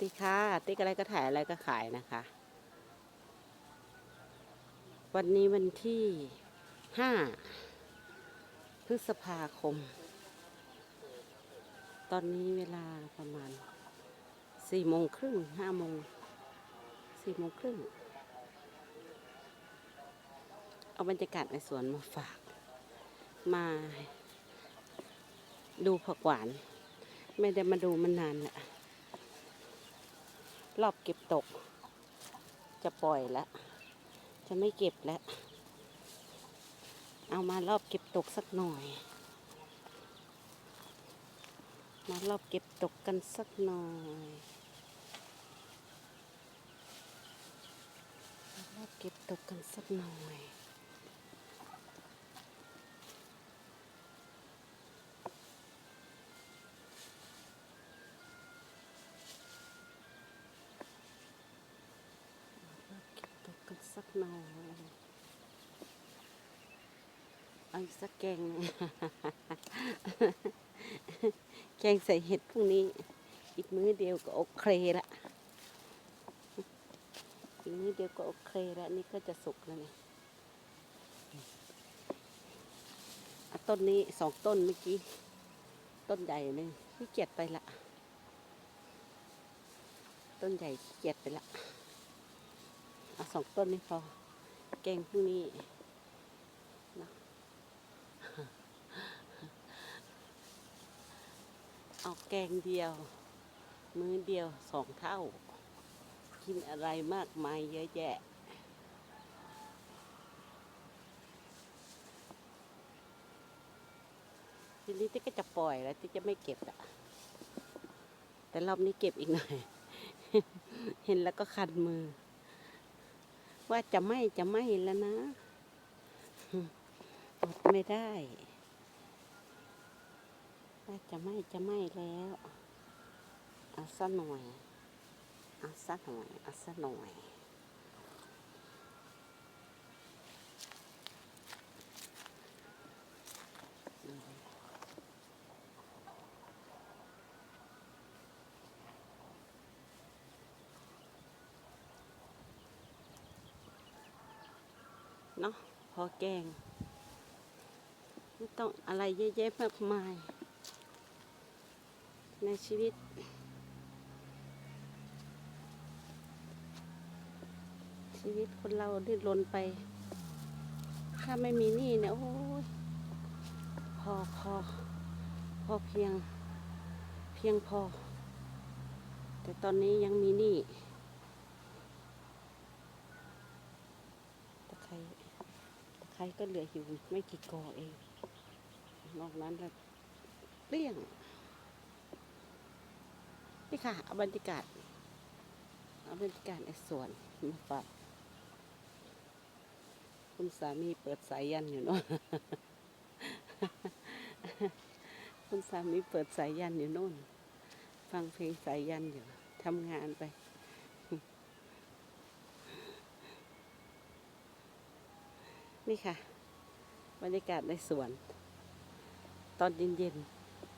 ติ๊กค่ะติ๊กอะไรก็ถ่ายอะไรก็ขายนะคะ วันนี้วันที่ห้าพฤษภาคม ตอนนี้เวลาประมาณสี่โมงครึ่งห้าโมงสี่โมงครึ่งเอาบรรยากาศในสวนมาฝาก มาดูผักหวาน ไม่ได้มาดูมันนานแหละ รอบเก็บตก จะปล่อยแล้ว จะไม่เก็บแล้ว เอามารอบเก็บตกสักหน่อย มารอบเก็บตกกันสักหน่อยรอบเก็บตกกันสักหน่อย เก็บตกกัน สักหน่อยเอาอีกสักแกงนึงแกงใส่เห็ดพรุ่งนี้ อีกมื้อเดียวก็โอเคละอีกมื้อเดียวก็โอเคละนี่ก็จะสุกแล้วเนี่ยอะต้นนี้สองต้นเมื่อกี้ ต้นใหญ่เลยขี้เกียจไปละ ต้นใหญ่ขี้เกียจไปละ เอาสองต้นนี่พอแกงพรุ่งนี้นะเอาแกงเดียว มื้อเดียวสองเท่า กินอะไรมากมายเยอะแยะทีนี้ที่ก็จะปล่อยแล้วที่จะไม่เก็บอะแต่รอบนี้เก็บอีกหน่อย เห็นแล้วก็คันมือ ว่าจะไม่จะไม่แล้วนะอดไม่ได้ว่าจะไม่จะไม่แล้วเอาซะหน่อยเอาซะหน่อยเอาซะหน่อย เนาะพอแกง ไม่ต้องอะไรเยอะแยะมากมาย ในชีวิต ชีวิตคนเราดิ้นรนไป ถ้าไม่มีหนี้เนี่ยโอ้ยพอพอพอเพียง เพียงพอ แต่ตอนนี้ยังมีหนี้ตะไคร้ตะ ไคร้ก็เหลืออยู่ไม่กี่กอเอง นอกนั้นแล้วเกลี้ยง นี่ค่ะเอาบรรยากาศเอาบรรยากาศในสวนมาฝากคุณสามีเปิดสายยันอยู่เนาะคุณสามีเปิดสายยันอยู่โน่น ฟังเพลงสายยันอยู่ทำงานไป นี่ค่ะ บรรยากาศในสวน ตอนเย็น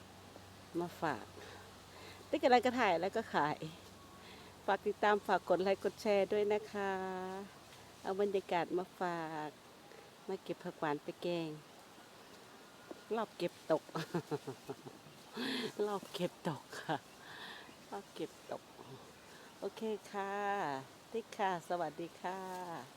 ๆ มาฝากติ๊กอะไรก็ถ่ายแล้วก็ขาย ฝากติดตามฝากกดไลค์กดแชร์ด้วยนะคะ เอาบรรยากาศมาฝาก มาเก็บผักหวานไปแกง รอบเก็บตก รอบเก็บตกค่ะรอบเก็บตก โอเคค่ะติ๊กค่ะ สวัสดีค่ะ